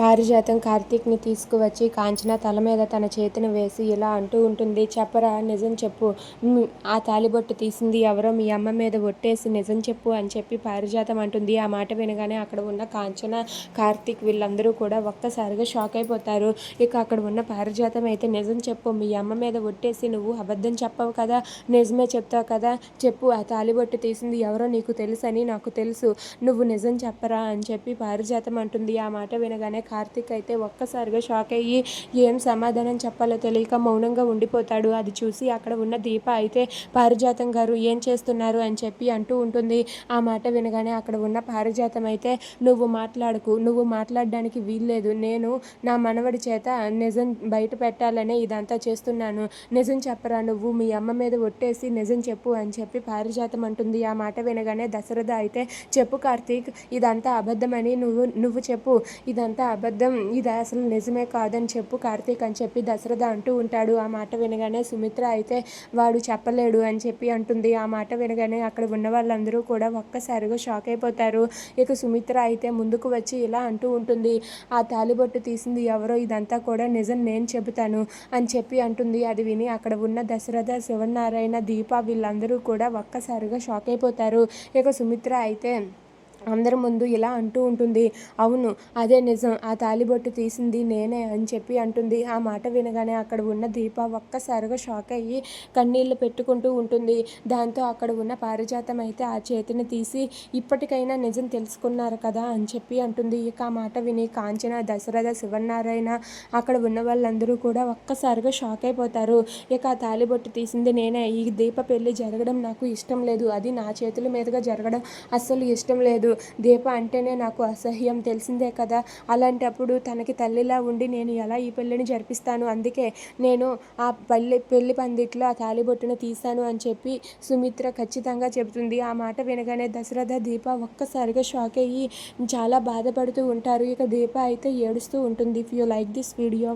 పారిజాతం కార్తీక్ని తీసుకువచ్చి కాంచన తల మీద తన చేతిని వేసి ఇలా అంటూ ఉంటుంది చెప్పరా నిజం చెప్పు. ఆ తాలిబొట్టు తీసింది ఎవరో మీ అమ్మ మీద ఒట్టేసి నిజం చెప్పు అని చెప్పి పారిజాతం అంటుంది. ఆ మాట వినగానే అక్కడ ఉన్న కాంచన కార్తీక్ వీళ్ళందరూ కూడా ఒక్కసారిగా షాక్ అయిపోతారు. ఇక అక్కడ ఉన్న పారిజాతం అయితే నిజం చెప్పు. మీ అమ్మ మీద ఒట్టేసి నువ్వు అబద్ధం చెప్పవు కదా. నిజమే చెప్తావు కదా. చెప్పు ఆ తాలిబొట్టు తీసింది ఎవరో నీకు తెలుసని నాకు తెలుసు. నువ్వు నిజం చెప్పరా అని చెప్పి పారిజాతం అంటుంది. ఆ మాట వినగానే కార్తీక్ అయితే ఒక్కసారిగా షాక్ అయ్యి ఏం సమాధానం చెప్పాలో తెలియక మౌనంగా ఉండిపోతాడు. అది చూసి అక్కడ ఉన్న దీప అయితే పారిజాతం గారు ఏం చేస్తున్నారు అని చెప్పి అంటూ ఉంటుంది. ఆ మాట వినగానే అక్కడ ఉన్న పారిజాతం అయితే నువ్వు మాట్లాడకు నువ్వు మాట్లాడడానికి వీల్లేదు. నేను నా మనవడి చేత నిజం బయట పెట్టాలనే ఇదంతా చేస్తున్నాను. నిజం చెప్పరా నువ్వు? మీ అమ్మ మీద ఒట్టేసి నిజం చెప్పు అని చెప్పి పారిజాతం అంటుంది. ఆ మాట వినగానే దశరథ అయితే చెప్పు కార్తీక్ ఇదంతా అబద్ధమని నువ్వు నువ్వు చెప్పు. ఇదంతా అబద్ధం ఇది అసలు నిజమే కాదని చెప్పు కార్తీక్ అని చెప్పి దశరథ అంటూ ఉంటాడు. ఆ మాట వినగానే సుమిత్ర అయితే వాడు చెప్పలేడు అని చెప్పి అంటుంది. ఆ మాట వినగానే అక్కడ ఉన్న వాళ్ళందరూ కూడా ఒక్కసారిగా షాక్ అయిపోతారు. ఇక సుమిత్ర అయితే ముందుకు వచ్చి ఇలా అంటూ ఉంటుంది. ఆ తాలిబొట్టు తీసింది ఎవరో ఇదంతా కూడా నిజం నేను చెబుతాను అని చెప్పి అంటుంది. అది విని అక్కడ ఉన్న దశరథ శివనారాయణ దీప వీళ్ళందరూ కూడా ఒక్కసారిగా షాక్ అయిపోతారు. ఇక సుమిత్ర అయితే అందరి ముందు ఇలా అంటూ ఉంటుంది. అవును అదే నిజం. ఆ తాలిబొట్టు తీసింది నేనే అని చెప్పి అంటుంది. ఆ మాట వినగానే అక్కడ ఉన్న దీప ఒక్కసారిగా షాక్ అయ్యి కన్నీళ్ళు పెట్టుకుంటూ ఉంటుంది. దాంతో అక్కడ ఉన్న పారిజాతం అయితే ఆ చేతిని తీసి ఇప్పటికైనా నిజం తెలుసుకున్నారు కదా అని చెప్పి అంటుంది. ఇక ఆ మాట విని కాంచన దశరథ శివనారాయణ అక్కడ ఉన్న వాళ్ళందరూ కూడా ఒక్కసారిగా షాక్ అయిపోతారు. ఇక ఆ తాలిబొట్టు తీసింది నేనే. ఈ దీప పెళ్ళి జరగడం నాకు ఇష్టం లేదు. అది నా చేతుల మీదుగా జరగడం అస్సలు ఇష్టం లేదు. దీప అంటేనే నాకు అసహ్యం. తెలిసిందే కదా. అలాంటప్పుడు తనకి తల్లిలా ఉండి నేను ఎలా ఈ పెళ్ళిని జరిపిస్తాను? అందుకే నేను ఆ పల్లె పెళ్ళి పందిట్లో ఆ తాలిబొట్టును తీశాను అని చెప్పి సుమిత్ర ఖచ్చితంగా చెబుతుంది. ఆ మాట వినగానే దశరథ దీప ఒక్కసారిగా షాక్ అయ్యి చాలా బాధపడుతూ ఉంటారు. ఇక దీప అయితే ఏడుస్తూ ఉంటుంది. If you like this video